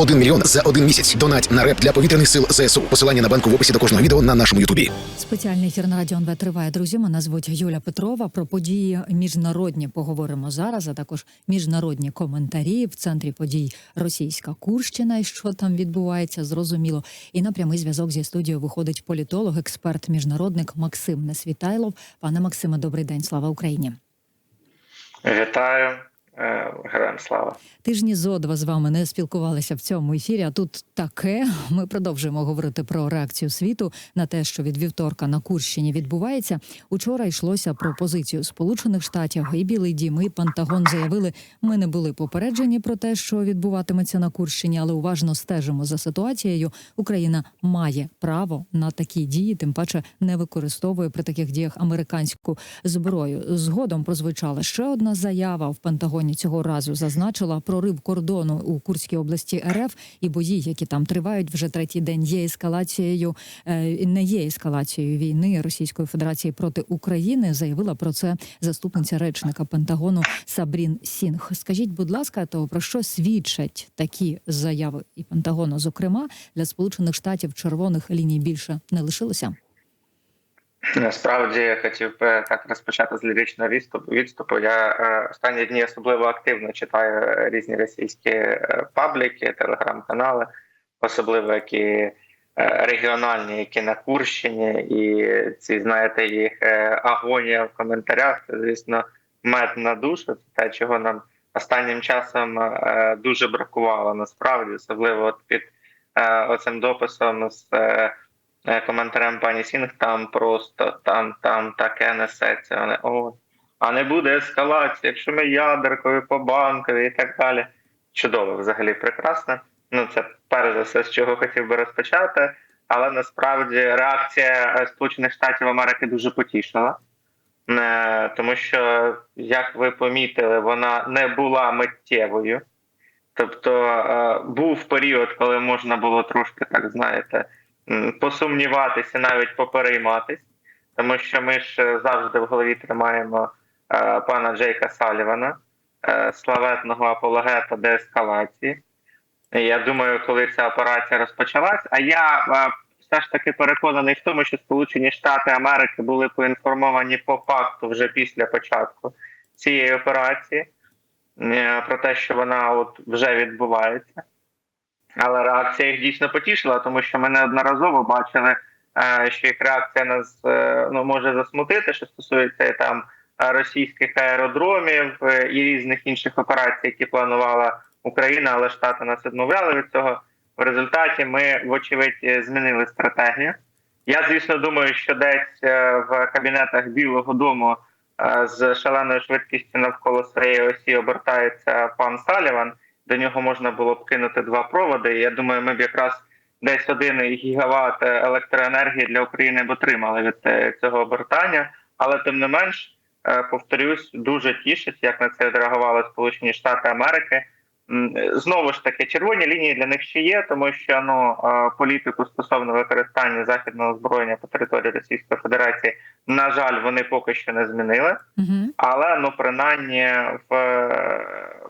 1 мільйон за один місяць. Донать на реп для повітряних сил ЗСУ. Посилання на банку в описі до кожного відео на нашому Ютубі. Спеціальний ефір на радіо НВ триває. Друзі, мене звуть Юля Петрова. Про події міжнародні поговоримо зараз, а також міжнародні коментарі в центрі подій Російська Курщина і що там відбувається, зрозуміло. І на прямий зв'язок зі студією виходить політолог, експерт, міжнародник Максим Несвітайлов. Пане Максиме, добрий день. Слава Україні. Вітаю, героям слава. Тижні зо два з вами не спілкувалися в цьому ефірі. А тут таке. Ми продовжуємо говорити про реакцію світу на те, що від вівторка на Курщині відбувається. Учора йшлося про позицію Сполучених Штатів і Білий Дім, і Пентагон заявили, ми не були попереджені про те, що відбуватиметься на Курщині, але уважно стежимо за ситуацією. Україна має право на такі дії, тим паче не використовує при таких діях американську зброю. Згодом прозвучала ще одна заява в Пентагоні цього разу зазначила прорив кордону у Курській області РФ і бої, які там тривають вже третій день, є ескалацією, е, не є ескалацією війни Російської Федерації проти України. Заявила про це заступниця речника Пентагону Сабрін Сінг. Скажіть, будь ласка, то про що свідчать такі заяви і Пентагону? Зокрема, для Сполучених Штатів червоних ліній більше не лишилося. Насправді я хотів би так розпочати з ліричного відступу. Я е, останні дні особливо активно читаю різні російські е, пабліки, телеграм-канали, особливо які е, регіональні, які на Курщині, і ці знаєте їх агонія в коментарях. Це звісно мед на душу. Це те, чого нам останнім часом дуже бракувало. Насправді, особливо от під оцим дописом з. Е, коментарем пані Сінг, там просто там там таке несеться. О, а не буде ескалації, якщо ми ядеркою по банкові і так далі. Чудово, взагалі прекрасно. Ну це перш за все, з чого хотів би розпочати. Але насправді реакція е, Сполучених Штатів Америки дуже потішила, Е, тому що, як ви помітили, вона не була миттєвою. Тобто був період, коли можна було трошки, так знаєте, посумніватися, навіть поперейматись, тому що ми ж е, завжди в голові тримаємо е, пана Джейка Салівана, е, славетного апологета деескалації. Я думаю, коли ця операція розпочалась, а я е, все ж таки переконаний в тому, що Сполучені Штати Америки були поінформовані по факту вже після початку цієї операції е, про те, що вона от вже відбувається. Але реакція їх дійсно потішила, тому що ми неодноразово бачили, е, що їх реакція нас е, ну, може засмутити, що стосується там е, російських аеродромів і різних інших операцій, які планувала Україна, але Штати нас відмовляли від цього. В результаті ми, вочевидь, змінили стратегію. Я, звісно, думаю, що десь в кабінетах Білого Дому з шаленою швидкістю навколо своєї осі обертається пан Саліван. До нього можна було б кинути два проводи. І Я думаю, ми б якраз десь один гігават електроенергії для України б отримали від е, цього обертання. Але тим не менш, е, повторюсь, дуже тішить, як на це реагували Сполучені Штати Америки. Знову ж таки, червоні лінії для них ще є, тому що ну політику стосовно використання західного озброєння по території Російської Федерації, на жаль, вони поки що не змінили. Але ну принаймні в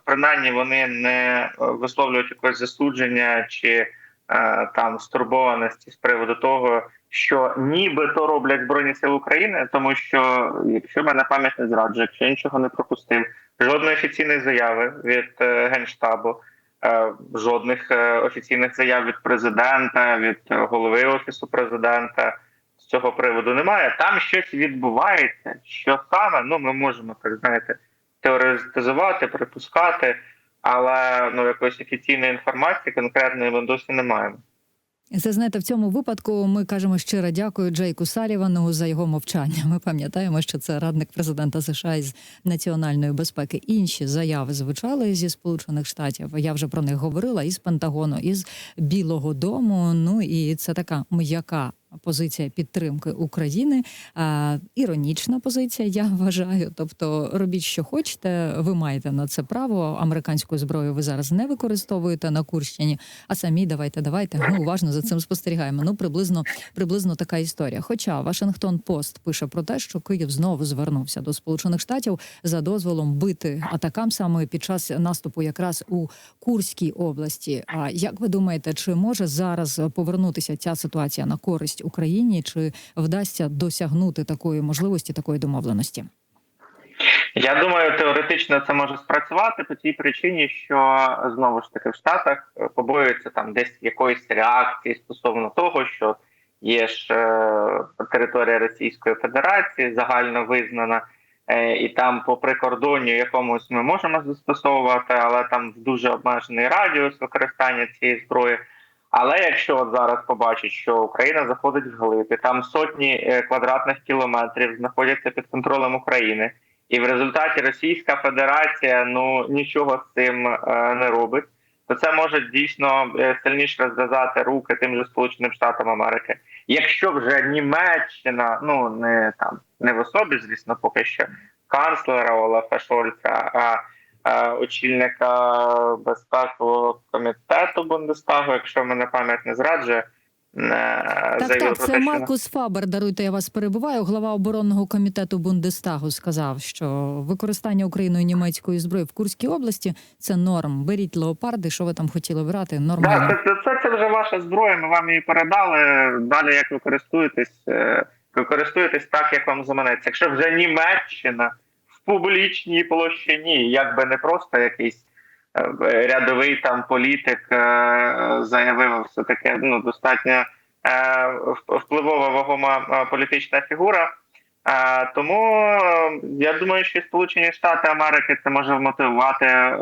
принаймні вони не висловлюють якось засудження чи е, там стурбованості з приводу того, що нібито роблять збройні сили України, тому що якщо мене пам'ять не зраджує, якщо я нічого не пропустив, жодної офіційної заяви від е, генштабу. е, Жодних е, офіційних заяв від президента, від голови офісу президента з цього приводу немає. Там щось відбувається. Що саме? Ну ми можемо так знаєте теоретизувати, припускати, але ну якоїсь офіційної інформації конкретної ми досі не маємо. Це знаєте, в цьому випадку ми кажемо щиро дякую Джейку Салівану за його мовчання. Ми пам'ятаємо, що це радник президента США із національної безпеки. Інші заяви звучали зі Сполучених Штатів. Я вже про них говорила із Пентагону, із Білого Дому. Ну і це така м'яка позиція підтримки України. А, іронічна позиція, я вважаю. Тобто, робіть, що хочете, ви маєте на це право. Американську зброю ви зараз не використовуєте на Курщині, а самі давайте, давайте. Ми уважно за цим спостерігаємо. Ну, приблизно, приблизно така історія. Хоча Вашингтон Пост пише про те, що Київ знову звернувся до Сполучених Штатів за дозволом бити атакам саме під час наступу, якраз у Курській області. А як ви думаєте, чи може зараз повернутися ця ситуація на користь Україні? Чи вдасться досягнути такої можливості, такої домовленості? Я думаю, теоретично це може спрацювати по тій причині, що знову ж таки в Штатах е, побоюються там десь якоїсь реакції стосовно того, що є ж е, територія Російської Федерації загально визнана, е, і там по прикордонню якомусь ми можемо застосовувати, але там в дуже обмежений радіус використання цієї зброї. Але якщо от зараз побачить, що Україна заходить в глиб, і там сотні е, квадратних кілометрів знаходяться під контролем України, і в результаті Російська Федерація ну нічого з цим е, не робить, то це може дійсно е, сильніше розв'язати руки тим же Сполученим Штатам Америки. Якщо вже Німеччина, ну не там не в особі, звісно, поки що канцлера Олафа Шольца, а очільника безпекового комітету Бундестагу, якщо мене пам'ять не зраджує. е, Так, так, це що- Маркус Фабер. Даруйте, я вас перебуваю. Глава оборонного комітету Бундестагу сказав, що використання Україною німецької зброї в Курській області це норм. Беріть леопарди, що ви там хотіли брати. Нормально. Так, це, це, це вже ваша зброя. Ми вам її передали. Далі як ви користуєтесь, е, ви користуєтесь так, як вам заманеться. Якщо вже Німеччина в публічній площині, якби не просто якийсь е, рядовий там політик е, заявив, все таке ну достатньо е, впливова вагома е, політична фігура. Е, Тому е, я думаю, що Сполучені Штати Америки це може вмотивувати. Е,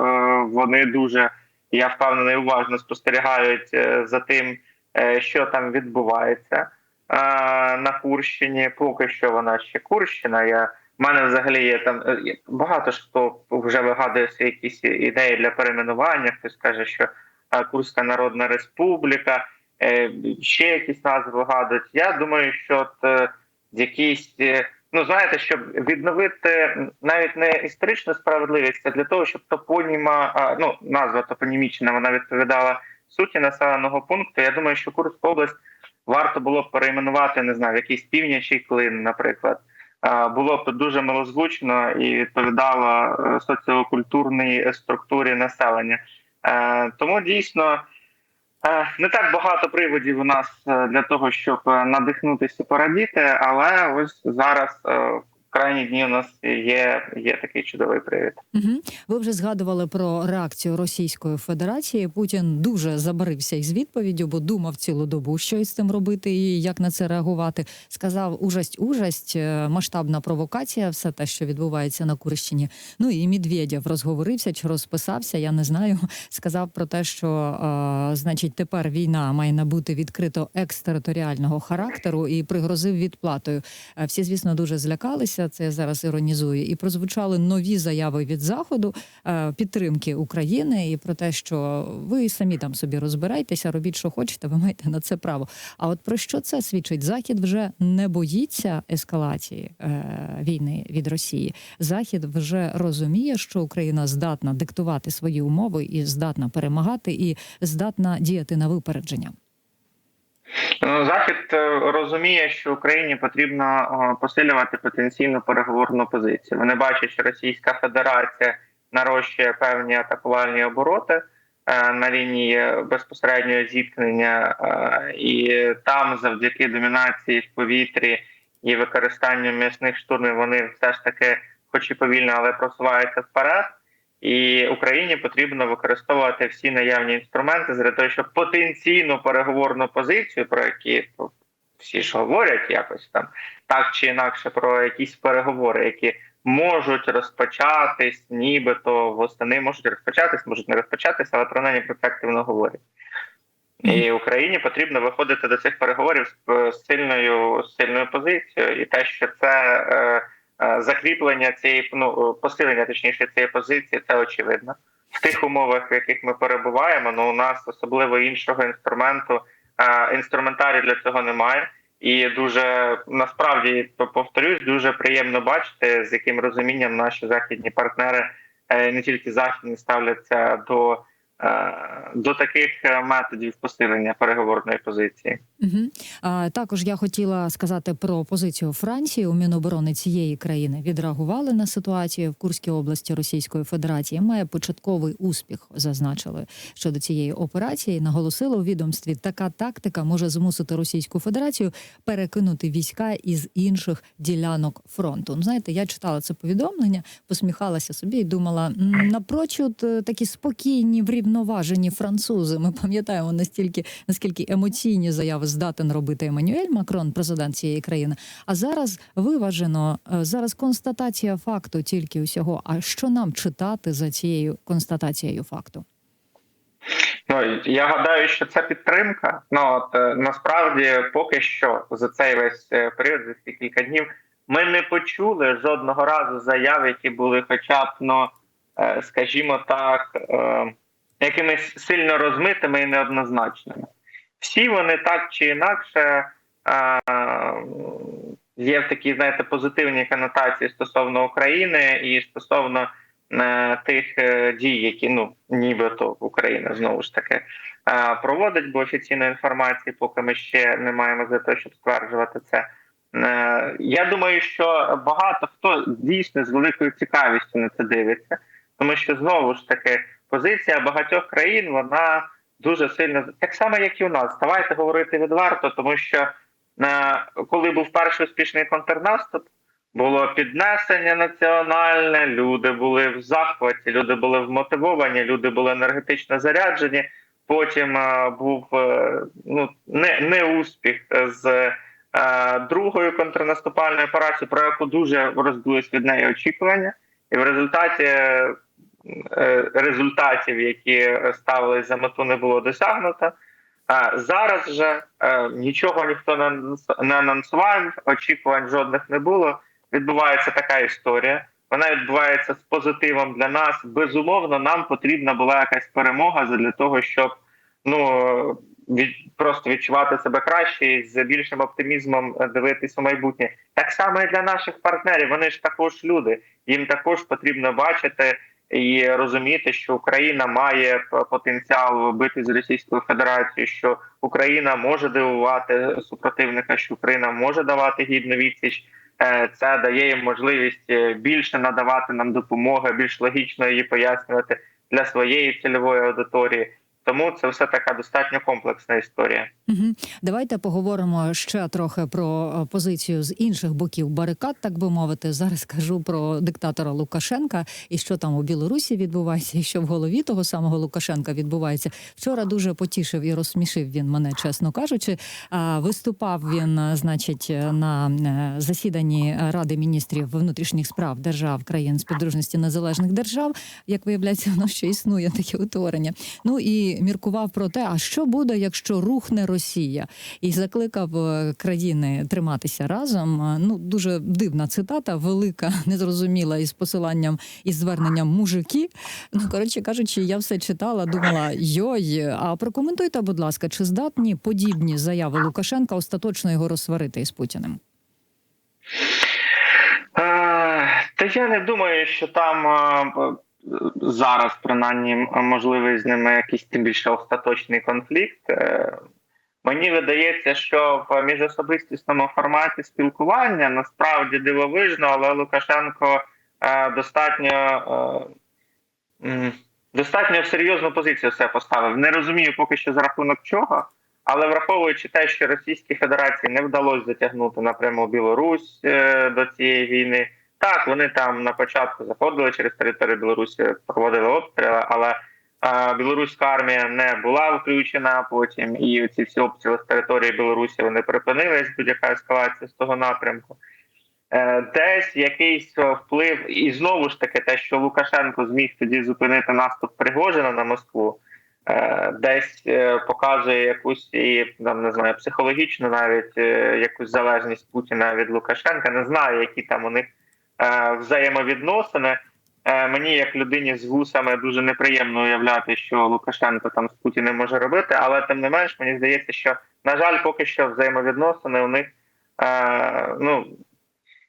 Вони дуже я впевнений, уважно спостерігають е, за тим, е, що там відбувається е, на Курщині. Поки що вона ще Курщина. Я в мене взагалі є там е, багато хто вже вигадує якісь ідеї для перейменування. Хтось каже, що е, Курська Народна Республіка, е, ще якісь назви вигадують. Я думаю, що от якісь. Ну, знаєте, щоб відновити навіть не історичну справедливість, а для того, щоб топоніма, ну назва топонімічна, вона відповідала суті населеного пункту. Я думаю, що Курську область варто було б перейменувати, не знаю, в якийсь північий клин, наприклад. А, Було б дуже милозвучно і відповідало е, соціокультурній структурі населення. Е, Тому дійсно. Е, Не так багато приводів у нас е, для того, щоб е, надихнутися, порадіти, але ось зараз е, крайні дні у нас є, є такий чудовий привід. Угу. Ви вже згадували про реакцію Російської Федерації. Путін дуже забарився із відповіддю, бо думав цілу добу, що із цим робити і як на це реагувати. Сказав ужасть, ужасть, е, масштабна провокація, все те, що відбувається на Курщині. Ну і Медведєв розговорився чи розписався. Я не знаю. Сказав про те, що е, значить тепер війна має набути відкрито екстериторіального характеру і пригрозив відплатою. Е, Всі, звісно, дуже злякалися. Це я зараз іронізую, і прозвучали нові заяви від заходу е, підтримки України і про те, що ви самі там собі розбирайтеся, робіть, що хочете, ви маєте на це право. А от про що це свідчить? Захід вже не боїться ескалації е, війни від Росії. Захід вже розуміє, що Україна здатна диктувати свої умови і здатна перемагати, і здатна діяти на випередження. Ну, Захід е, розуміє, що Україні потрібно е, посилювати потенційну переговорну позицію. Вони бачать, що Російська Федерація нарощує певні атакувальні обороти е, на лінії безпосереднього зіткнення, і там, завдяки домінації в повітрі і використанню м'ясних штурмів, вони все ж таки, хоч і повільно, але просуваються вперед. І Україні потрібно використовувати всі наявні інструменти для того, щоб потенційну переговорну позицію, про які всі ж говорять якось там так чи інакше про якісь переговори, які можуть розпочатись, нібито восени можуть розпочатись, можуть не розпочатись, але про неї активно говорять. І Україні потрібно виходити до цих переговорів з з сильною з сильною позицією, і те, що це е, е, закріплення цієї ну посилення, точніше цієї позиції, це очевидно. В тих умовах, в яких ми перебуваємо, ну у нас особливо іншого інструменту, е, інструментарію для цього немає. І дуже насправді повторюсь, дуже приємно бачити, з яким розумінням наші західні партнери е, не тільки західні ставляться до, е, до таких е, методів посилення переговорної позиції. Угу. А, також я хотіла сказати про позицію Франції у Міноборони цієї країни. Відреагували на ситуацію в Курській області Російської Федерації. Має початковий успіх, зазначили щодо цієї операції. Наголосили у відомстві, така тактика може змусити Російську Федерацію перекинути війська із інших ділянок фронту. Ну, знаєте, я читала це повідомлення, посміхалася собі і думала: «М, напрочуд е, такі спокійні, врівноважені французи. Ми пам'ятаємо настільки наскільки емоційні заяви здатен робити Еммануель Макрон, президент цієї країни. А зараз виважено е, зараз констатація факту тільки усього. А що нам читати за цією констатацією факту? Ну я гадаю, що це підтримка. Ну от е, насправді, поки що за цей весь е, період, за ці кілька днів, ми не почули жодного разу заяв, які були, хоча б ну, скажімо так, якимись сильно розмитими і неоднозначними. Всі вони так чи інакше е, є в такій, знаєте, позитивній конотації стосовно України і стосовно е, тих е, дій, які ну нібито Україна знову ж таки е, проводить, бо офіційної інформації, поки ми ще не маємо за те, щоб стверджувати це. Е, Я думаю, що багато хто дійсно з великою цікавістю на це дивиться, тому що знову ж таки позиція багатьох країн вона дуже сильно так само, як і у нас. Давайте говорити відверто, тому що е, коли був перший успішний контрнаступ, було піднесення національне, люди були в захваті, люди були вмотивовані, люди були енергетично заряджені. Потім е, був е, ну не, не успіх з другою контрнаступальною операцією, про яку дуже розбулись від неї очікування, і в результаті результатів, які ставили за мету, не було досягнуто. А зараз же е, нічого ніхто не анонс- анонсував, очікувань жодних не було. Відбувається така історія. Вона відбувається з позитивом для нас. Безумовно, нам потрібна була якась перемога для того, щоб ну від просто відчувати себе краще і з більшим оптимізмом е, дивитися майбутнє. Так само і для наших партнерів. Вони ж також люди. Їм також потрібно бачити і розуміти, що Україна має потенціал бити з Російською Федерацією, що Україна може дивувати супротивника, що Україна може давати гідну відсіч. Е, Це дає їм можливість е, більше надавати нам допомоги, більш логічно її пояснювати для своєї цільової аудиторії. Тому це все така достатньо комплексна історія. Угу. Давайте поговоримо ще трохи про е, позицію з інших боків барикад, так би мовити. Зараз кажу про диктатора Лукашенка і що там у Білорусі відбувається, і що в голові того самого Лукашенка відбувається. Вчора дуже потішив і розсмішив він мене, чесно кажучи. Виступав він, е, значить, е, на засіданні Ради міністрів внутрішніх справ держав країн співдружності незалежних держав. Як виявляється, воно ще існує таке утворення. Ну і міркував про те, а що буде, якщо рухне Росія, і закликав е, країни триматися разом. Е, Ну дуже дивна цитата, велика, незрозуміла із посиланням і зверненням мужики. Ну коротше кажучи, я все читала, думала йой. А прокоментуйте, будь ласка, чи здатні подібні заяви Лукашенка остаточно його розсварити із Путіним? Е, Та я не думаю, що там зараз, принаймні, можливий з ними якийсь тим більше остаточний конфлікт. Е, Мені видається, що в міжособистісному форматі спілкування насправді дивовижно, але Лукашенко е, достатньо, е, достатньо в серйозну позицію все поставив. Не розумію поки що за рахунок чого. Але враховуючи те, що Російській Федерації не вдалося затягнути напряму Білорусь до цієї війни, так вони там на початку заходили через територію Білорусі, проводили обстріли, але е, білоруська армія не була включена. Потім і ці всі обстріли з території Білорусі вони припинились, будь-яка ескалація з того напрямку. Е, Десь якийсь е, вплив, і знову ж таки, те, що Лукашенко зміг тоді зупинити наступ Пригожина на Москву, е, десь е, показує якусь і там не знаю, психологічну навіть якусь залежність Путіна від Лукашенка. Не знаю, які там у них взаємовідносини. Е, Мені, як людині з вусами, дуже неприємно уявляти, що Лукашенко там з Путіним може робити, але тим не менш, мені здається, що на жаль, поки що взаємовідносини у них е, ну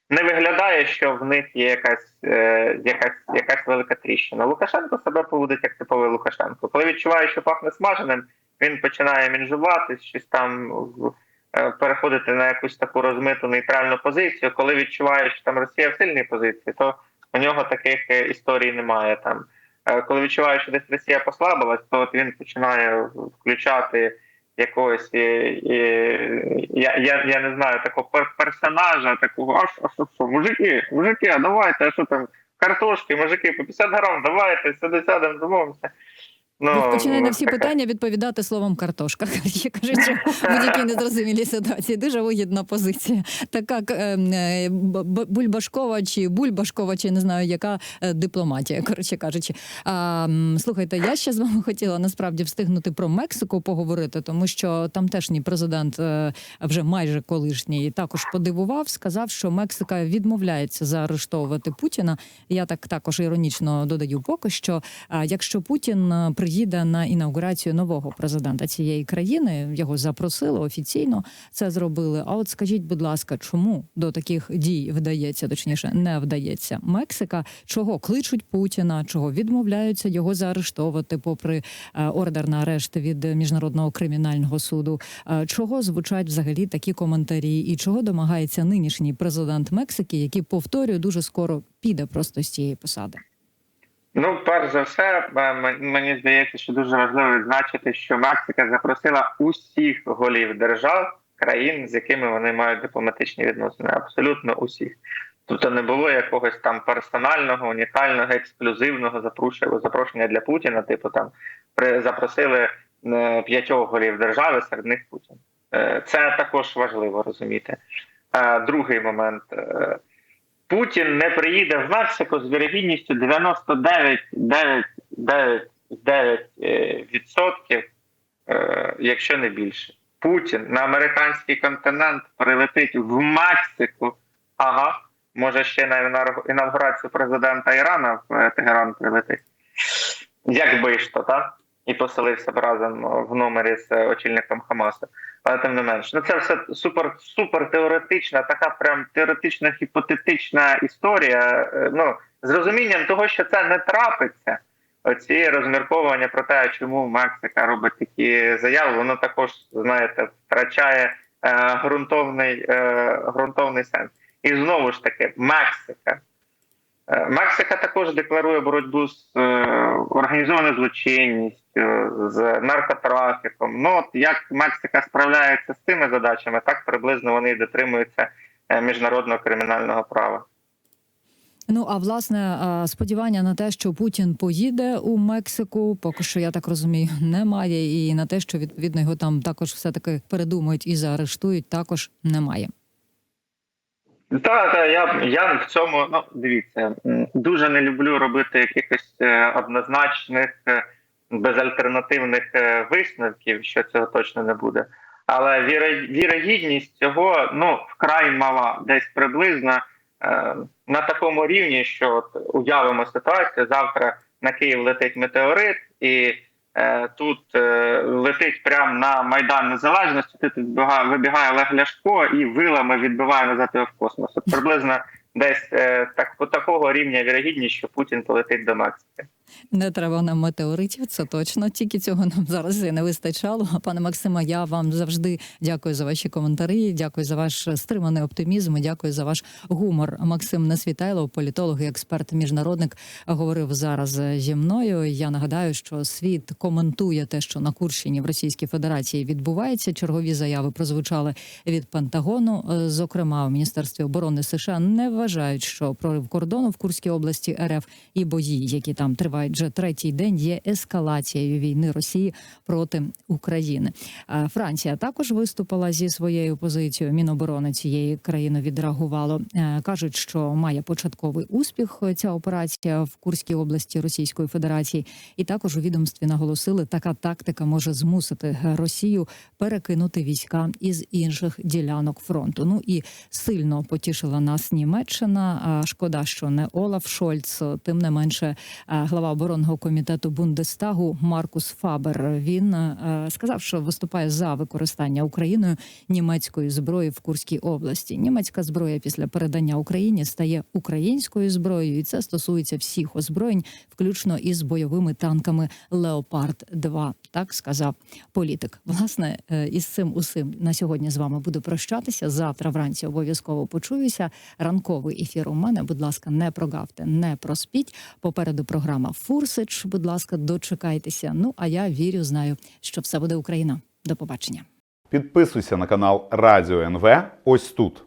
не виглядає, що в них є якась, е, якась, якась велика тріщина. Лукашенко себе поводить як типовий Лукашенко. Коли відчуває, що пахне смаженим, він починає мінжуватись, щось там е, переходити на якусь таку розмиту нейтральну позицію. Коли відчуває, що там Росія в сильній позиції, то у нього таких е, історій немає там. Е, Коли відчуває, що десь Росія послабилась, то от він починає включати якогось е, е, я, я, я не знаю такого пер- персонажа, такого а що, що, що, мужики, мужики, а давайте, а що там, картошки, мужики, по 50 грам, давайте, сюди сядемо, домовимося. Ну, Починає на всі питання відповідати словом картошка. Я кажу, що в будь-якій незрозумілій ситуації дуже вигідна позиція. Така е, е, бульбашкова чи бульбашкова, чи не знаю, яка е, дипломатія, коротше кажучи. А, слухайте, я ще з вами хотіла насправді встигнути про Мексику поговорити, тому що тамтешній президент, вже майже колишній, також подивував, сказав, що Мексика відмовляється заарештовувати Путіна. Я так також іронічно додаю, поки що, якщо Путін е, приїде на інаугурацію нового президента цієї країни, його запросили офіційно це зробили. А от скажіть, будь ласка, чому до таких дій вдається, точніше, не вдається Мексика? Чого кличуть Путіна? Чого відмовляються його заарештовувати, попри е, ордер на арешт від міжнародного кримінального суду? Е, Чого звучать взагалі такі коментарі? І чого домагається нинішній президент Мексики, який повторюю дуже скоро піде просто з цієї посади? Ну, перш за все, е, мені здається, що дуже важливо відзначити, що Мексика запросила усіх голів держав країн, з якими вони мають дипломатичні відносини. Абсолютно усіх. Тобто не було якогось там персонального, унікального, ексклюзивного запрошення для Путіна. Типу там запросили е, п'ятьох голів держави, серед них Путін. Е, Це також важливо розуміти. Другий момент. Путін не приїде в Мексику з вірогідністю 99,999% е, е, якщо не більше. Путін на американський континент прилетить в Мексику. Ага, може ще на інавгурацію президента Ірана в е, Тегеран прилетить. Якби ж то, так? І поселився б разом в номері з очільником Хамасу. Але тим не менш, ну це все супер супер теоретична, така прям теоретично гіпотетична історія. Е, Ну з розумінням того, що це не трапиться. Оці розмірковування про те, чому Мексика робить такі заяви, воно також знаєте втрачає е, ґрунтовний, е, ґрунтовний сенс. І знову ж таки, Мексика. Е, Мексика також декларує боротьбу з е, організованою злочинністю, з наркотрафіком. Ну от як Мексика справляється з цими задачами, так приблизно вони дотримуються е, міжнародного кримінального права. Ну а власне сподівання на те, що Путін поїде у Мексику, поки що я так розумію, немає. І на те, що відповідно його там також все таки передумають і заарештують, також немає. Так, так, я, я в цьому ну дивіться, дуже не люблю робити якихось е, однозначних, е, безальтернативних е, висновків, що цього точно не буде. Але вірогідність цього ну вкрай мала, десь приблизно е, на такому рівні, що от уявимо ситуацію. Завтра на Київ летить метеорит, і тут е, летить прямо на Майдан Незалежності. Тут вибігає, вибігає Олег Ляшко і вилами відбиває назад його в космос. От приблизно десь е, так по такого рівня вірогідність, що Путін полетить до Мексики. Не треба нам метеоритів, це точно. Тільки цього нам зараз і не вистачало. Пане Максиме, я вам завжди дякую за ваші коментарі. Дякую за ваш стриманий оптимізм. Дякую за ваш гумор. Максим Несвітайлов, політолог і експерт міжнародник, говорив зараз зі мною. Я нагадаю, що світ коментує те, що на Курщині в Російській Федерації відбувається. Чергові заяви прозвучали від Пентагону. Зокрема, у міністерстві оборони США не вважають, що прорив кордону в Курській області РФ і бої, які там тривають вже третій день, є ескалацією війни Росії проти України. Франція також виступила зі своєю позицією. Міноборони цієї країни відреагувало. Е, кажуть, що має початковий успіх ця операція в Курській області Російської Федерації, і також у відомстві наголосили, така тактика може змусити Росію перекинути війська із інших ділянок фронту. Ну і сильно потішила нас Німеччина. Шкода, що не Олаф Шольц. Тим не менше, е, оборонного комітету Бундестагу Маркус Фабер. Він е, сказав, що виступає за використання Україною німецької зброї в Курській області. Німецька зброя після передання Україні стає українською зброєю, і це стосується всіх озброєнь, включно із бойовими танками Леопард 2 Так сказав політик. Власне, е, із цим усім на сьогодні з вами буду прощатися. Завтра вранці обов'язково почуюся. Ранковий ефір у мене. Будь ласка, не прогавте, не проспіть. Попереду програма Фурсич. Будь ласка, дочекайтеся. Ну а я вірю, знаю, що все буде Україна. До побачення. Підписуйся на канал Радіо НВ ось тут.